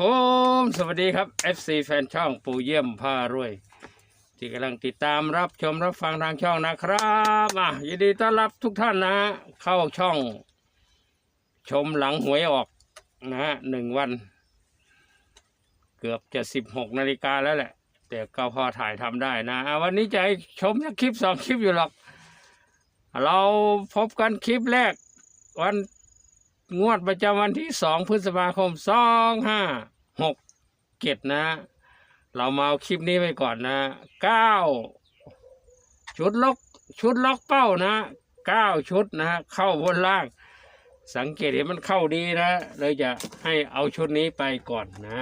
ผมสวัสดีครับ FC แฟนช่องปูเยี่ยมผ้ารวย ที่กำลังติดตามรับชมรับฟังทางช่องนะครับอะยินดีต้อนรับทุกท่านนะฮะเข้าช่อง ชมหลังหวยออกนะฮะหนึ่งวัน เกือบจะสิบหกนาฬิกาแล้วแหละ แต่ก็พอถ่ายทำได้นะอะวันนี้จะให้ชมสักคลิปสองคลิปอยู่หรอก เราพบกันคลิปแรกวัน งวดประจำวันที่สองพฤษภาคมสองห้าหกเจ็ดนะ เรามาเอาคลิปนี้ไปก่อนนะเก้าชุดล็อกชุดล็อกเป้านะเก้าชุดนะเข้าบนล่าง สังเกตเห็นมันเข้าดีนะเลยจะให้เอาชุดนี้ไปก่อนนะ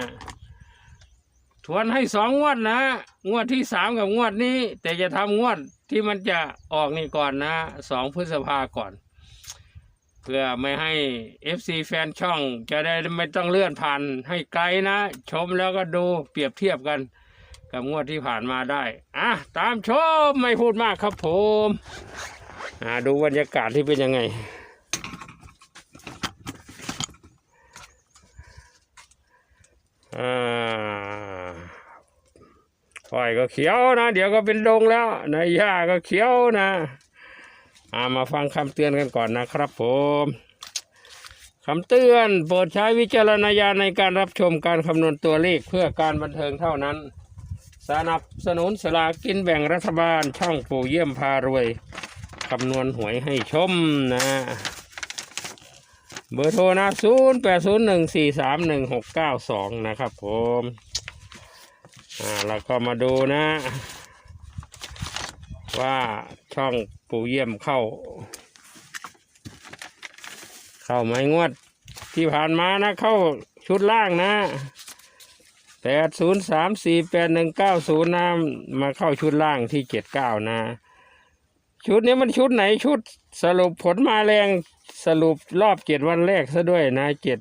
ทวนให้สองงวดนะ งวดที่สามกับงวดนี้ แต่จะทำงวดที่มันจะออกนี่ก่อนนะสองพฤษภาก่อน เพื่อไม่ให้ FC แฟนช่องจะได้ไม่ต้องเลื่อนผ่านให้ไกลนะ ชมแล้วก็ดูเปรียบเทียบกัน กับงวดที่ผ่านมาได้อะตามชมไม่พูดมากครับผมอ่าดูบรรยากาศที่เป็นยังไงอ่าอ้อยก็เขียวนะ เดี๋ยวก็เป็นดงแล้วนะหญ้าก็เขียวนะ อามาฟังคำเตือนกันก่อนนะครับผมคำเตือนโปรดใช้วิจารณญาณในการรับชมการคำนวณตัวเลขเพื่อการบันเทิงเท่านั้น สนับสนุนสลากกินแบ่งรัฐบาลช่องปู่เยี่ยมพารวยคำนวณหวยให้ชมนะ เบอร์โทรนะศูนย์แปดศูนย์หนึ่งสี่สามหนึ่งหกเก้าสองนะครับผมอ่าเราก็มาดูนะ ว่า ช่องปูเยี่ยมเข้า เข้าไหมงวด ที่ผ่านมานะ เข้าชุดล่างนะแปดศูนย์สามสี่แปดหนึ่งเก้าศูนย์นะมาเข้าชุดล่างที่เจ็ดเก้านะ ชุดนี้มันชุดไหนชุดสรุปผลมาแรงสรุปรอบเจ็ดวันแรกซะด้วยนะเจ็ด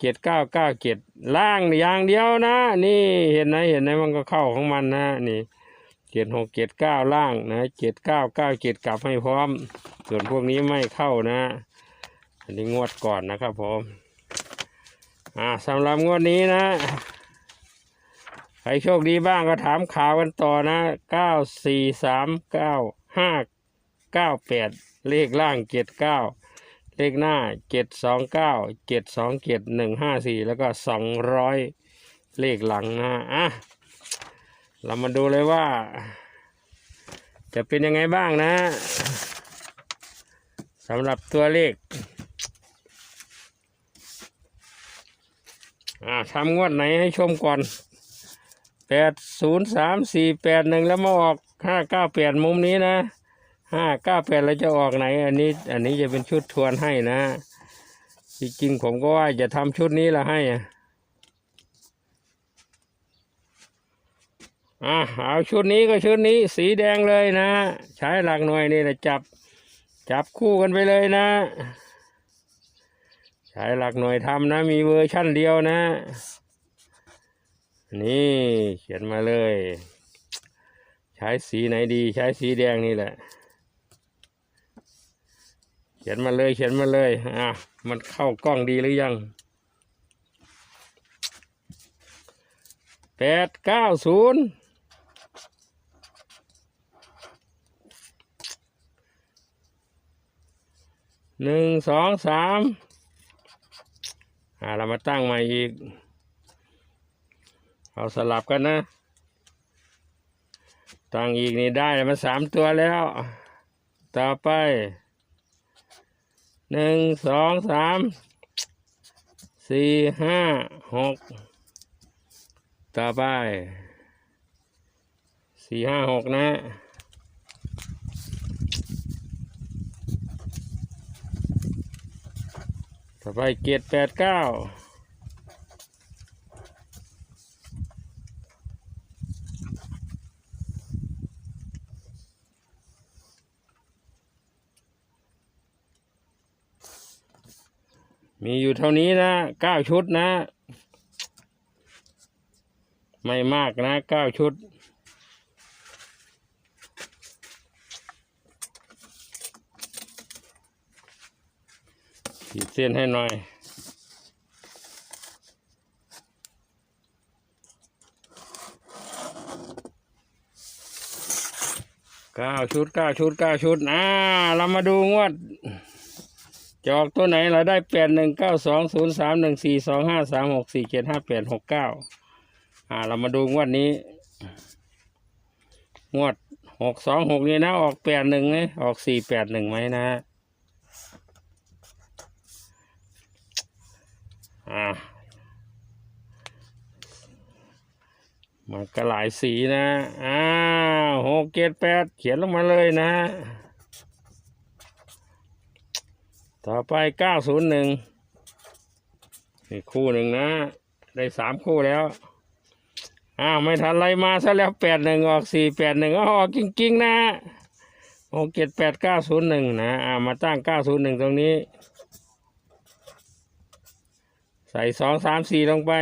เจ็ดเก้าเก้าเจ็ดล่างอย่างเดียวนะ นี่เห็นไหมเห็นไหมมันก็เข้าของมันนะนี่ จ็ดหกเจ็ดเก้าล่างนะเจ็ดเก้าเก้าเจ็ดกลับให้พร้อม ส่วนพวกนี้ไม่เข้านะ อันนี้งวดก่อนนะครับผมอ่าสำหรับงวดนี้นะใครโชคดีบ้างก็ถามข่าวกันต่อนะเก้าสี่สามเก้าห้าเก้าแปดเลขล่างเจ็ดเก้าเลขหน้าเจ็ดสองเก้าเจ็ดสองเจ็ดหนึ่งห้าสี่แล้วก็สองร้อยเลขหลังนะอะ เรามาดูเลยว่า จะเป็นยังไงบ้างนะสำหรับตัวเลขอ่าทำงวดไหนให้ชมก่อนแปดศูนย์สามสี่แปดหนึ่งแล้วมาออกห้าเก้าแปดมุมนี้นะห้าเก้าแปดเราจะออกไหน อันนี้ อันนี้จะเป็นชุดทวนให้นะ จริงๆผมก็ว่าจะทำชุดนี้ละให้อะ อะเอาชุดนี้ก็ชุดนี้สีแดงเลยนะ ใช้หลักหน่วยนี่แหละจับ จับคู่กันไปเลยนะ ใช้หลักหน่วยทำนะ มีเวอร์ชั่นเดียวนะ นี่เขียนมาเลย ใช้สีไหนดี ใช้สีแดงนี่แหละ เขียนมาเลยเขียนมาเลยอะมันเข้ากล้องดีหรือยังแปดเก้าศูนย์ หนึ่งสองสามอ่าเรามาตั้งใหม่อีก เอาสลับกันนะ ตั้งอีกนี่ได้มาสามตัวแล้ว ต่อไปหนึ่งสองสามสี่ห้าหกต่อไปสี่ห้าหกนะ ต่อไปเจ็ดแปดเก้ามีอยู่เท่านี้นะเก้าชุดนะ ไม่มากนะเก้าชุดีดเส้นให้หน่อย เก้าชุดเก้าชุดเก้าชุด อ่า เรามาดูงวด จอกตัวไหนเราได้แปดหนึ่งเก้าสองศูนย์สามหนึ่งสี่สองห้าสามหกสี่เจ็ดห้าแปดหกเก้าอ่า เรามาดูงวดนี้ งวดหกสองหกนี่นะ ออกแปดหนึ่งไหมออกสี่แปดหนึ่งไหมนะฮะ อ่ามันก็หลายสีนะ อ้าวหกเจ็ดแปดเขียนลงมาเลยนะ ต่อไปเก้าศูนย์หนึ่งนี่คู่หนึ่งนะ ได้สามคู่แล้ว อ้าว ไม่ทันไรมาซะแล้วแปดหนึ่งออกสี่แปดหนึ่งออกจริงๆนะหกเจ็ดแปดเก้าศูนย์หนึ่งนะ อ่ามาตั้งเก้าศูนย์หนึ่งตรงนี้ ส่สองสามสี่ลงไป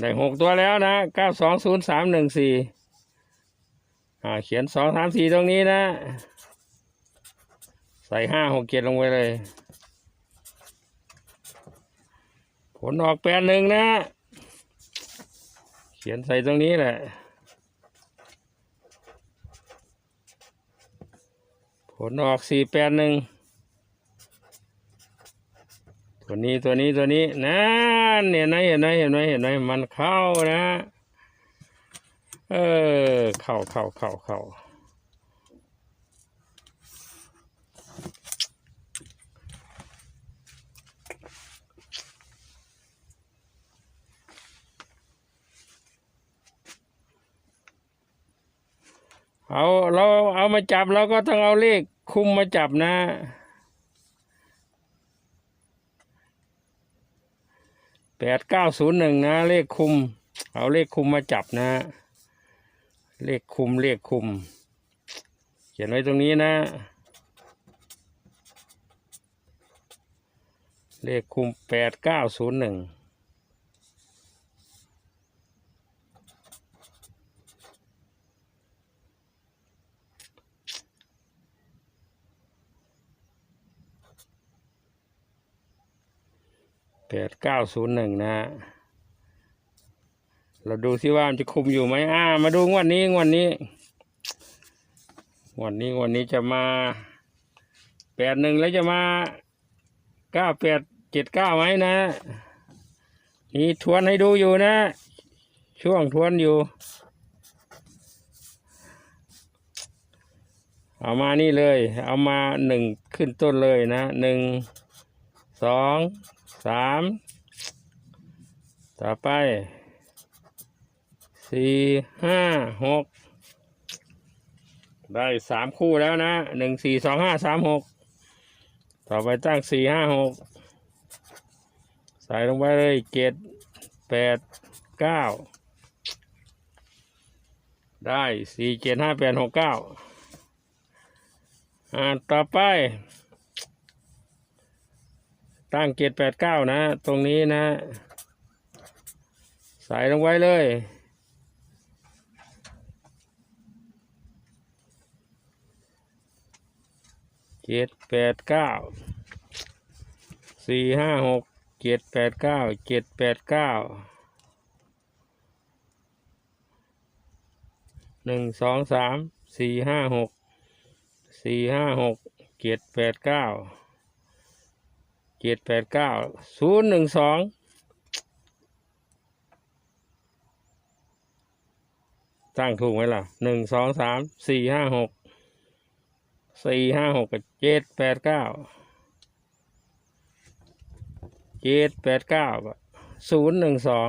ได้หกตัวแล้วนะเก้าสองศูนย์สามหนึ่งสี่อ่าเขียนสองสามสี่ตรงนี้นะ ใส่ห้าหกเจ็ดลงไปเลย ผลออกแปดหนึ่งนะ เขียนใส่ตรงนี้แหละ ผลออกสี่แปดหนึ่งตัวนี้ตัวนี้ตัวนี้นั่นเห็นไหมเห็นไหมเห็นไหมเห็นไหมมันเข้านะ เออ เข้าเข้าเข้าเข้า เอาเราเอามาจับเราก็ต้องเอาเลขคุมมาจับนะ แปดเก้าศูนย์หนึ่งนะ เลขคุม เอาเลขคุมมาจับนะ เลขคุมเลขคุม เขียนไว้ตรงนี้นะ เลขคุมแปดเก้าศูนย์หนึ่ง แปดเก้าศูนย์หนึ่งนะเราดูซิว่ามันจะคุมอยู่ไหมอ่า มาดูงวดนี้งวดนี้งวดนี้งวดนี้จะมาแปดหนึ่งแล้วจะมาเก้าแปดเจ็ดเก้าไหมนะ นี่ทวนให้ดูอยู่นะ ช่วงทวนอยู่ เอามานี่เลย เอามาหนึ่งขึ้นต้นเลยนะหนึ่งสอง สามต่อไปสี่ห้าหกได้สามคู่แล้วนะหนึ่งสี่สองห้าสามหกต่อไปตั้งสี่ห้าหกใส่ลงไปเลยเจ็ดแปดเก้าได้สี่เจ็ดห้าแปดหกเก้าอ่าต่อไป ตั้งเจ็ดแปดเก้านะ ตรงนี้นะ ใส่ลงไว้เลยเจ็ดแปดเก้าสี่ห้าหกเจ็ดแปดเก้าเจ็ดแปดเก้าหนึ่งสองสามสี่ห้าหกสี่ห้าหกเจ็ดแปดเก้า เจ็ดแปดเก้าศูนย์หนึ่งสองตั้งถูกไหมล่ะหนึ่งสองสามสี่ห้าหกสี่ห้าหกกับเจ็ดแปดเก้าเจ็ดแปดเก้าศูนย์หนึ่งสอง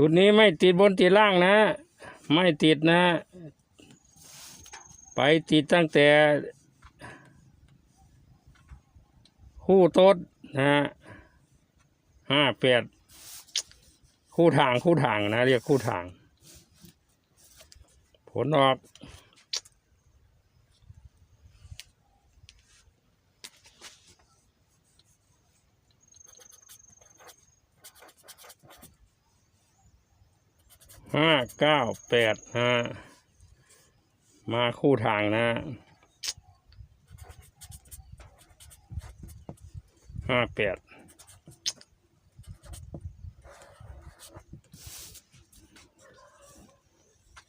ชุดนี้ไม่ติดบนติดล่างนะ ไม่ติดนะ ไปติดตั้งแต่ คู่โต๊ดนะห้าแปดคู่ทางคู่ทางนะ เรียกคู่ทาง ผลออก ห้าเก้าแปดฮะมาคู่ทางนะห้าแปด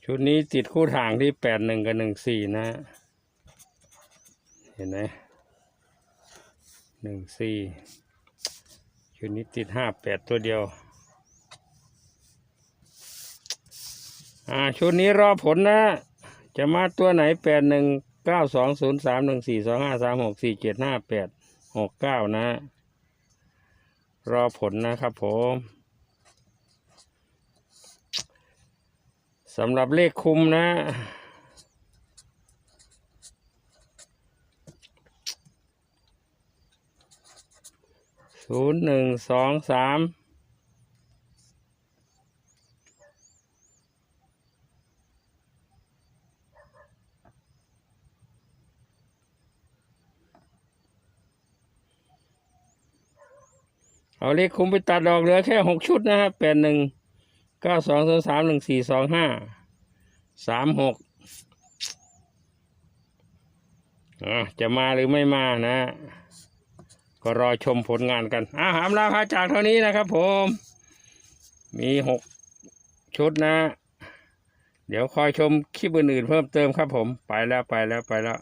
ชุดนี้ติดคู่ทางที่แปดหนึ่งกับหนึ่งสี่นะ เห็นไหมหนึ่งสี่ชุดนี้ติดห้าแปดตัวเดียว อ่าชุดนี้รอผลนะ จะมาตัวไหนแปดหนึ่งเก้าสองศูนย์สามหนึ่งสี่สองห้าสามหกสี่เจ็ดห้าแปดหกเก้านะ รอผลนะครับผมสำหรับเลขคุมนะศูนย์หนึ่งสองสาม เอาเลขคุมไปตัดดอกเหลือแค่หกชุดนะครับแปดหนึ่งเก้าสองสองสามหนึ่งสี่สองห้าสามหกอะจะมาหรือไม่มานะ ก็รอชมผลงานกันอะหามลาพาจากเท่านี้นะครับผม มีหกชุดนะ เดี๋ยวคอยชมคลิปอื่นๆเพิ่มเติมครับผม ไปแล้วไปแล้วไปแล้ว